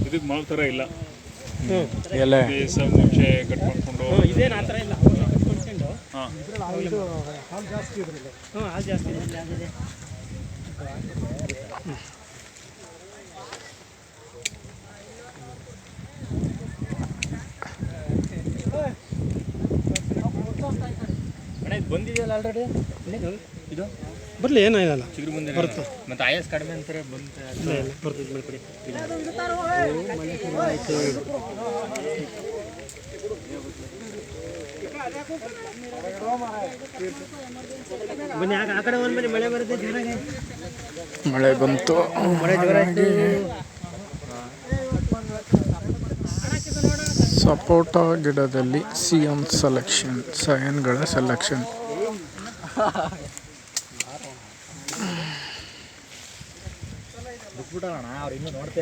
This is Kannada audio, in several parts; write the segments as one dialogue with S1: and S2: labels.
S1: ಇದಕ್ಕೆ ಮಾಲ್ ಥರ ಇಲ್ಲ.
S2: ಎಲ್ಲ
S1: ಬೇಸ ಮುಂಚೆ ಕಟ್ ಮಾಡ್ಕೊಂಡು
S3: ಇದೇನು ಆ ಥರ ಇಲ್ಲ. ಅವ್ರನ್ನ ಕಟ್ಕೊಂಡ್ಕೊಂಡು
S1: ಹಾಂ.
S3: ಹಾಂ ಹಾಲು ಜಾಸ್ತಿ ಇದೆ
S4: ಇದು ಬಂದಿದೆಯಲ್ಲ ಆಲ್ರೆಡಿ ಇದು?
S3: ಬರಲಿ ಏನಾಗಲ್ಲ
S4: ಚಿಗುರು ಬಂದಿದೆ.
S3: ಬರುತ್ತೆ.
S4: ಮತ್ತೆ ಆಯಸ್ ಕಡಿಮೆ ಅಂತಾರೆ ಬಂತ
S3: ಇಲ್ಲ ಇಲ್ಲ ಬರ್ತದೆ ಬೆಳ್ಕೊಡಿ ಬನ್ನಿ ಆ ಕಡೆ ಒಂದು ಬನ್ನಿ ಮಳೆ ಬರುತ್ತೆ ಜೋರಾಗಿ.
S2: ಮಳೆ ಬಂತು.
S3: ಮಳೆ ಜೋರಾಗಿ
S2: ಸಪೋಟ ಗಿಡದಲ್ಲಿ ಸಿ ಎಂ ಸೆಲೆಕ್ಷನ್ ಸಯನ್ಗಳ ಸೆಲೆಕ್ಷನ್
S4: ಅವ್ರು ಇನ್ನೂ ನೋಡ್ತಾ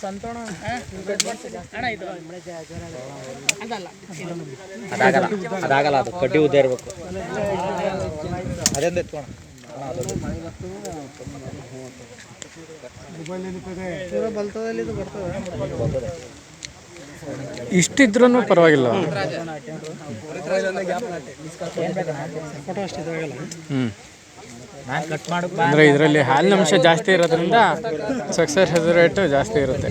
S4: ಸಂತೋಣ ಅದಾಗಲ್ಲ. ಅದಾಗಲ್ಲ ಅದು. ಕಡ್ಡಿ ಉದ್ದ ಇರಬೇಕು. ಅದೆಂದ ಎತ್ಕೋಣ
S2: ಇಷ್ಟಿದ್ರೂ ಪರವಾಗಿಲ್ಲ.
S3: ಫೋಟೋ ಅಷ್ಟು ಇದಾಗಲ್ಲ
S4: ನಾನು ಕಟ್ ಮಾಡು
S2: ಅಂದರೆ ಇದರಲ್ಲಿ ಹಾಲಿನ ಅಂಶ ಜಾಸ್ತಿ ಇರೋದ್ರಿಂದ ಸಕ್ಸಸ್ ರೇಟ್ ಜಾಸ್ತಿ ಇರುತ್ತೆ.